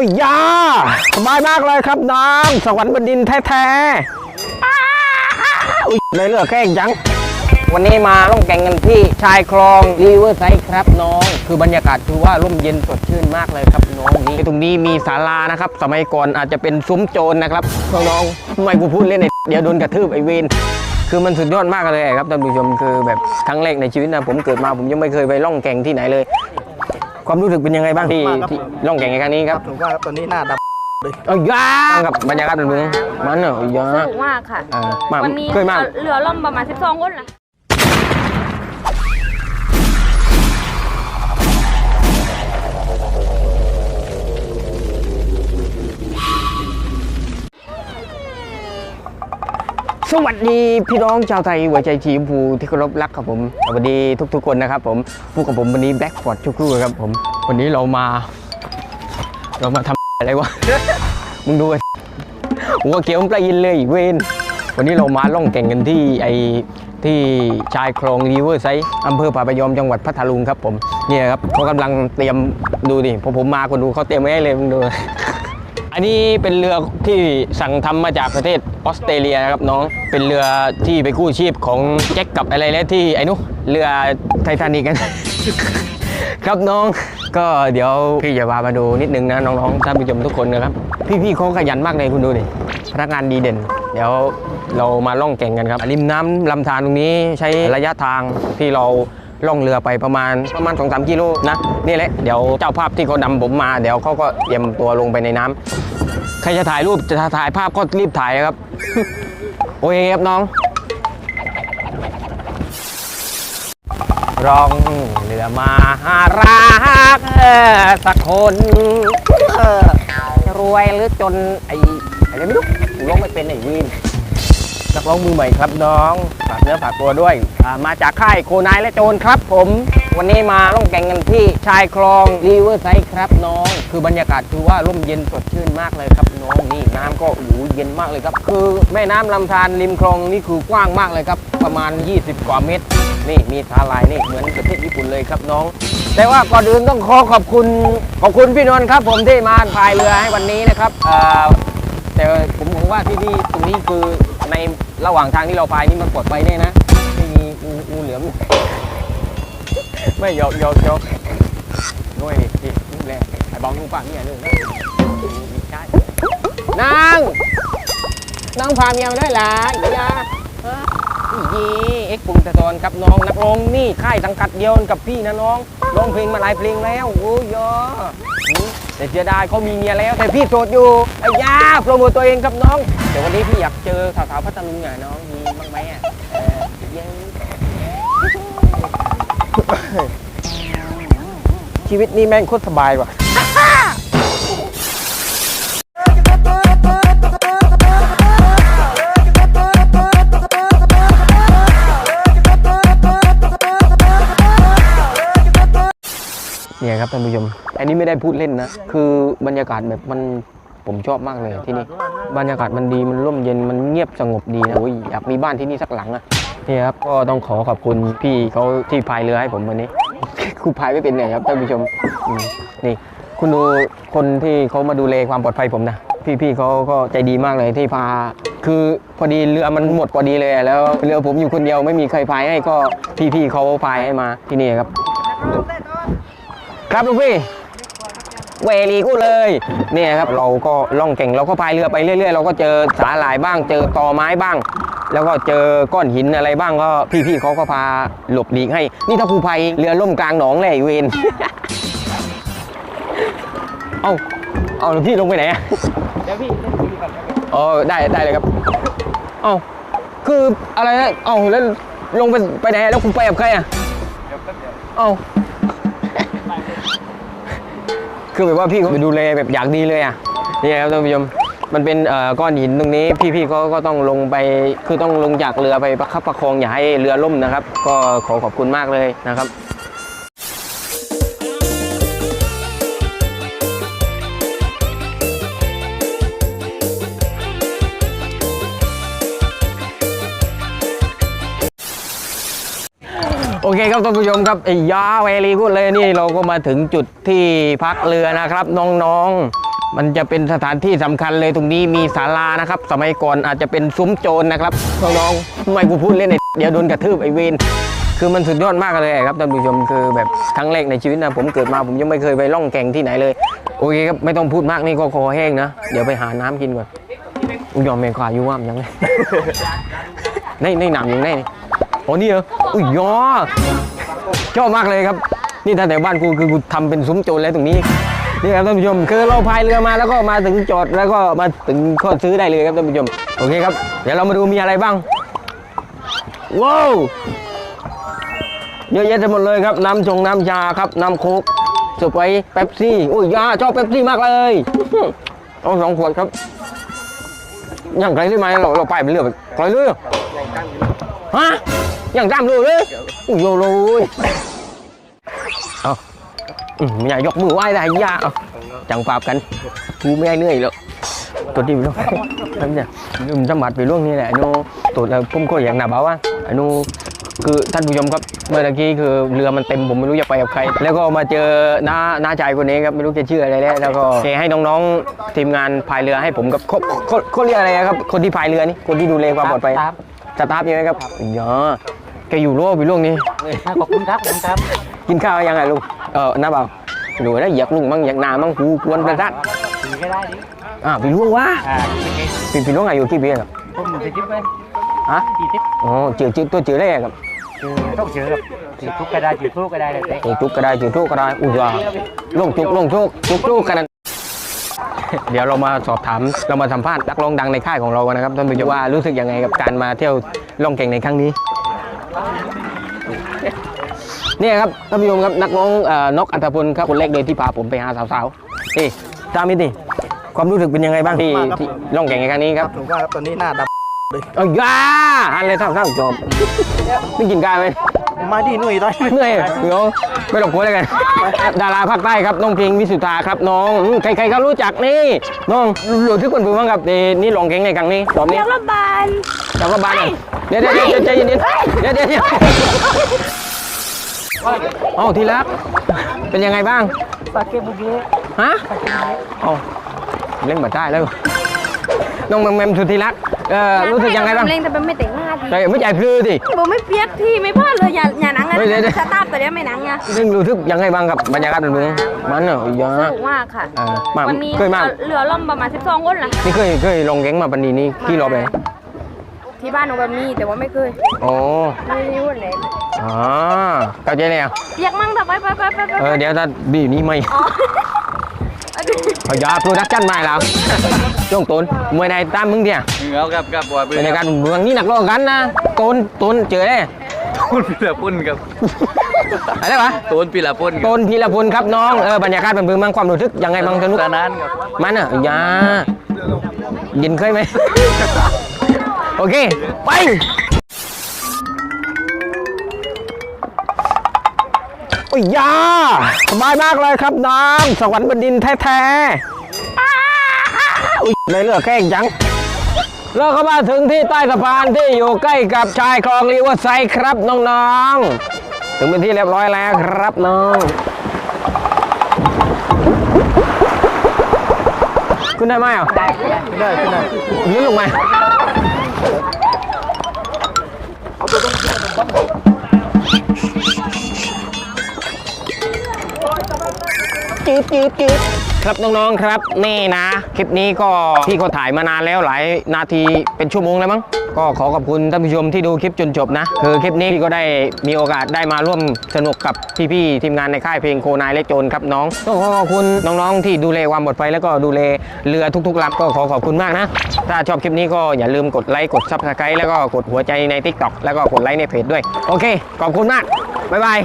อ้ยยาสบายมากเลยครับน้องสวรรค์บนดินแท้ๆอุ้ยเลยเหลือแค่ยังวันนี้มาล่องแก่งกันที่ชายคลองรีเวอร์ไซด์ครับน้อง คือบรรยากาศคือว่าร่มเย็นสดชื่นมากเลยครับน้องนี่ตรงนี้มีศาลานะครับ สมัยก่อนอาจจะเป็นซุ้มโจรนะครับน้องๆทำไมกูพูดเล่นไอ้เดี๋ยวโดนกระทืบไอ้เวนคือมันสุดยอดมากเลยครับท่านผู้ชมคือแบบครั้งแรกในชีวิตนะผมเกิดมาผมยังไม่เคยไปล่องแก่งที่ไหนเลย ความรู้สึกเป็นยังไงบ้างที่ที่ล่องแก่งในครั้งนี้ครับผมว่าครับตอนนี้หน้าดเอ้ยยากับบรรยากาศเป็นเมืองมันเหรอยาสนุกมากค่ะ อ่ามาวันนี้เคยมาเหลือล่มประมาณ 12คนละ สวัสดีพี่น้องชาวไทยหัวใจชีมพูที่เคารพรักครับผมสวัสดีทุก ๆ คนนะครับผมพูดกับผมวันนี้แบล็กฟอร์ดชุกครู่ครับผม วันนี้เรามา เรามาทำอะไรวะ มึงดูไอ้หัวเกียวมันปลาอินเลยเวนวันนี้เรามาล่องแก่งกันที่ไอที่ชายคลองรีเวอร์ไซด์อำเภอป่าพยอมจังหวัดพัทลุงครับผมเนี่ยครับเขากำลังเตรียมดูดิพอผมมาคนดูเขาเตรียมไว้ให้เลยมึงดูอันนี้เป็นเรือที่สั่งทำมาจากประเทศ ออสเตรเลียนะครับน้องเป็นเรือที่ไปกู้ชีพของแจ็คกับอะไรแล้วที่ไอ้นุเรือไททานิกกัน ครับน้องก็เดี๋ยวพี่จะพามาดูนิดนึงนะน้องๆท่านผู้ชมทุกคนนะครับ พี่ๆเขาขยันมากเลยคุณดูดิพนักงานดีเด่น เดี๋ยวเรามาล่องแก่งกันครับริมน้ำลำธารตรงนี้ใช้ระยะทางที่เรา ล่องเรือไปประมาณประมาณ2องสามกิโลนะนี่แหละเดี๋ยวเจ้าภาพที่เขานำผมมาเดี๋ยวเขาก็เตรียมตัวลงไปในน้ำใครจะถ่ายรูปจะถ่ายภาพก็รีบถ่ายครับ โอเคครับน้องร้องเรือมาหารักสักคนจะรวยหรือจนไอ้อะไรไม่รู้กูร้องไม่เป็นไอ้วิน นักร้องมือใหม่ครับน้อง ฝากเนื้อฝากตัวด้วยอ่ามาจากค่ายโคนายและโจรครับผม วันนี้มาล่องแก่งกันที่ชายคลองรีเวอร์ไซด์ครับน้อง คือบรรยากาศคือว่าร่มเย็นสดชื่นมากเลยครับน้องนี่น้ำก็โอ้โหเย็นมากเลยครับ คือแม่น้ำลำธารริมคลองนี่คือกว้างมากเลยครับ ประมาณ 20 กว่าเมตร นี่มีทาลายนี่เหมือนประเทศญี่ปุ่นเลยครับน้อง แต่ว่าก่อนอื่นต้องขอขอบคุณขอบคุณพี่นนท์ครับ ผมที่มาพายเรือให้วันนี้นะครับอ่อแต่ผมหวังว่าที่นี่ตรงนี้คือ ในระหว่างทางที่เราพายนี่มันปลดภัยแน่นะไม่มีงูงูเหลือมไม่ยอกยอกยอกน้อยดินี่แหละไอ้บองนุ่งฝั่งนี่อย่าลืมนะไม่ใช่นางนางพาเมียมาด้วยล่ะอย่ายี่เอ็กปุ่มตะตอนกับน้องนักร้องนี่ค่ายสังกัดเดียวกับพี่นะน้องร้องเพลงมาหลายเพลงแล้วโอ้ยยอ แต่เสียดายเขามีเมียแล้ว แต่พี่โสดอยู่ไอ้ยาโปรโมตตัวเองครับน้อง เดี๋ยววันนี้พี่อยากเจอสาวๆพัทลุงอะน้องมีบ้างไหมอะเออเย้ชีวิตนี้แม่งโคตรสบายว่ะ เนี่ยครับท่านผู้ชม อันนี้ไม่ได้พูดเล่นนะ คือบรรยากาศแบบมันผมชอบมากเลยที่นี่ บรรยากาศมันดี มันร่มเย็น มันเงียบสงบดีนะโอ้ยอยากมีบ้านที่นี่สักหลังอะนี่ครับ ก็ต้องขอขอบคุณพี่เขาที่พายเรือให้ผมวันนี้ครูพายไม่เป็นไงครับท่านผู้ชมอืมนี่ คุณดูคนที่เขามาดูแลความปลอดภัยผมนะ พี่ๆเขาก็ใจดีมากเลยที่พา คือพอดีเรือมันหมดพอดีเลยอะแล้วเรือผมอยู่คนเดียวไม่มีใครพายให้ก็พี่ๆเขาพายให้มาที่นี่ครับ ครับลูกพี่เวลีกูเลยเนี่ยครับเราก็ล่องเก่งเราก็พายเรือไปเรื่อยๆ เราก็เจอสาหร่ายบ้าง เจอตอไม้บ้าง แล้วก็เจอก้อนหินอะไรบ้างก็พี่ๆเขาก็พาหลบหลีกให้ นี่ถ้าครูภัยเรือล่มกลางหนองเลยไอ้เวนเอาเอาแล้วพี่ลงไปไหนอะเดี๋ยวพี่เล่นคุยก่อนครับอ๋อได้ได้เลยครับเอาคืออะไรนะเอาแล้วลงไปไปไหนแล้วคุณไปกับใครอะเดี๋ยวแป๊บเดียวเอา คือแบบว่าพี่เขาไปดูแลแบบอย่างดีเลยอะนี่ครับท่านผู้ชมมันเป็นก้อนหินตรงนี้ พี่ๆเขาก็ต้องลงไปคือต้องลงจากเรือไปประคับประคองอย่าให้เรือล่มนะครับ ก็ขอขอบคุณมากเลยนะครับ เคครับท่านผู้ชมครับไอ้ยาเวลีกูดเลยนี่เราก็มาถึงจุดที่พักเรือนะครับ น้องๆ มันจะเป็นสถานที่สำคัญเลยตรงนี้มีศาลานะครับ สมัยก่อนอาจจะเป็นซุ้มโจรนะครับน้องๆทำไมกูพูดเล่นไอ้เดี๋ยวโดนกระทืบไอ้เวนคือมันสุดยอดมากเลยครับท่านผู้ชมคือแบบครั้งแรกในชีวิตนะผมเกิดมาผมยังไม่เคยไปล่องแก่งที่ไหนเลย โอเคครับไม่ต้องพูดมากนี่ก็คอแห้งนะ เดี๋ยวไปหาน้ำกินก่อนอยอมแมงคายอยู่ว่ามยังไงในในหนามยังไง นี่โอ้นี่เหรออุ้ยยอชอบมากเลยครับ นี่ถ้าแต่บ้านกูคือกูทำเป็นซุ้มโจรแล้วตรงนี้นี่ครับท่านผู้ชมคือเราพายเรือมาแล้วก็มาถึงจอดแล้วก็มาถึงข้อซื้อได้เลยครับท่านผู้ชมโอเคครับเดี๋ยวเรามาดูมีอะไรบ้างว้าวเยอะแยะไปหมดเลยครับน้ำชงน้ำชาครับน้ำโค้กสไปร์เป๊ปซี่โอ้ยยาชอบเป๊ปซี่มากเลยเอาสองขวดครับอย่างไรได้ไหมเราเราไปเป็นเรือไปไกลเลยเหรอฮะ อย่างจ้ำเลยเลยอุ้ยโยโลยเอาอืมอย่ายกมือไหว้ได้ยาเอาจังปราบกันกูไม่ให้เหนื่อยหรอกตัวดีไปล่วงนั่นเนี่ยลืมสมัดไปล่วงนี่แหละไอ้โนตัวแล้วผมก็อยากหนาบ่าว่าไอ้โนคือท่านผู้ชมครับเมื่อตะกี้คือเรือมันเต็มผมไม่รู้จะไปกับใคร แล้วก็มาเจอน้าน้าชายคนนี้ครับไม่รู้แกชื่ออะไรแล้วแล้วก็แกให้น้องๆทีมงานพายเรือให้ผมกับเขาเขาเขาเรียกอะไรครับ คนที่พายเรือนี่คนที่ดูแลความปลอดภัยครับสตาฟใช่ไหมครับอ๋อ แกอยู่โลกไปล่วงนี้ ขอบคุณครับขอบคุณครับ กินข้าวยังไงลุง เออน้าเบาดูนะอยากลุงมั่งอยากนามั่งกูกวนประสาทถือก็ได้ดิอ่าพี่ล่วงวะอ่าโอเคพี่พี่ล่วงอายุกี่ปีครับผมจะจิ๊บไปฮะกี่จิ๊บอ๋อเจอเจอตัวเจอได้ครับคือต้องเจอครับถือทุกก็ได้ถือทุกก็ได้เลยเต้เจอจุกก็ได้เจอทุกก็ได้อุ้ยว้าลงจุกลงจุกจุกจุกกันนั่นเดี๋ยวเรามาสอบถามเรามาสัมภาษณ์นักร้องดังในค่ายของเรากันนะครับท่านผู้ชมว่ารู้สึกยังไงกับการมาเที่ยวล่องแก่งในครั้งนี้ เนี่ยครับท่านผู้ชมครับนักร้องเอ่อนกอัตพลครับคนแรกเลยที่พาผมไปหาสาวๆเอ๊ะตามมิติความรู้สึกเป็นยังไงบ้างที่ที่ล่องแก่งในครั้งนี้ครับผมว่าตอนนี้หน้าดเอ้ยยาอันเลยเท่าเท่าจบไม่กินกายไหมำมาดีหนุ่ยตอนนี้เหนื่อยเดี๋ยวไม่หลงโค้ดเลยกัน ดาราภาคใต้ครับน้องเพลงวิสุธาครับน้องอืมใครๆก็รู้จักนี่น้องรู้ทุกคนพูดบ้างครับนี่นี่ลองแข่งในครั้งนี้รอบนี้เรียกรถบานแล้วก็บานหน่อย เดี๋ยวเดี๋ยวเดี๋ยวใจเย็นๆเดี๋ยวเดี๋ยวเดี๋ยวเอ้าทีรัก เป็นยังไงบ้างปากเก็บบุกี้ฮะเอ้าเล่นมาได้แล้วน้องแมมแมมสุธิรักเอ่อรู้สึกยังไงบ้างเล่นแต่เป็นไม่แต่งหน้าทีใจไม่ใจพลือดิผมไม่เปียกที่ไม่พลาดเลยอย่าอย่าหนังนะเฮ้ยเดี๋ยวเดี๋ยวสตาร์ทแต่เดี๋ยวไม่หนังไงซึ่งรู้สึกยังไงบ้างกับบรรยากาศเป็นเมืองมันเหรออยาสนุกมากค่ะเออมาวันนี้เคยมาเรือล่มประมาณ12คนล่ะนี่เคยเคยลงแก๊งมาปันนี้นี่กี่รอบเลย ที่บ้านหนูแบบนี้แต่ว่าไม่เคยโอ้ไม่รู้วันไหนอ๋อเข้าใจแล้วเปียกมั่งแต่ไปไปไปไปไปเออเดี๋ยวถ้าบีนี่ไม่อ๋อพยาโปรดักชั่นใหม่แล้วช่วงต้นมวยในตามมึงเดียวเอากับกับว่าบรรยากาศเมืองนี่หนักร้องกันนะต้นต้นเจอได้ปุ้นปีละปุ้นครับอะไรวะตูนปีละปุ้นต้นพีรพลครับน้องเออบรรยากาศเป็นเมืองบางความรู้สึกยังไงบางสนุกตอนนั้นครับมันอะอยายินเคยไหม โอเค ไปโอ้ยยาสบายมากเลยครับน้องสวรรค์บนดินแท้ๆอุ้ยไม่เลือกแข้งจังเราก็มาถึงที่ใต้สะพานที่อยู่ใกล้กับชายคลองรีเวอร์ไซด์ครับน้องๆ ถึงเป็นที่เรียบร้อยแล้วครับน้อง ขึ้นได้ไหมอะได้ได้ขึ้นได้นี่ลงมา จืดจืดจืดครับน้องๆครับนี่นะ คลิปนี้ก็พี่ก็ถ่ายมานานแล้วหลายนาทีเป็นชั่วโมงแล้วมั้ง ก็ขอขอบคุณท่านผู้ชมที่ดูคลิปจนจบนะ คือคลิปนี้พี่ก็ได้มีโอกาสได้มาร่วมสนุกกับพี่ๆทีมงานในค่ายเพลงโคนายเล็กโจรครับน้องต้องขอขอบคุณน้องๆที่ดูแลความปลอดภัยแล้วก็ดูแลเรือทุกๆลำก็ขอขอบคุณมากนะ ถ้าชอบคลิปนี้ก็อย่าลืมกดไลค์กดซับสไครต์แล้วก็กดหัวใจใน TikTok แล้วก็กดไลค์ในเพจด้วย โอเค ขอบคุณมากบ๊ายบาย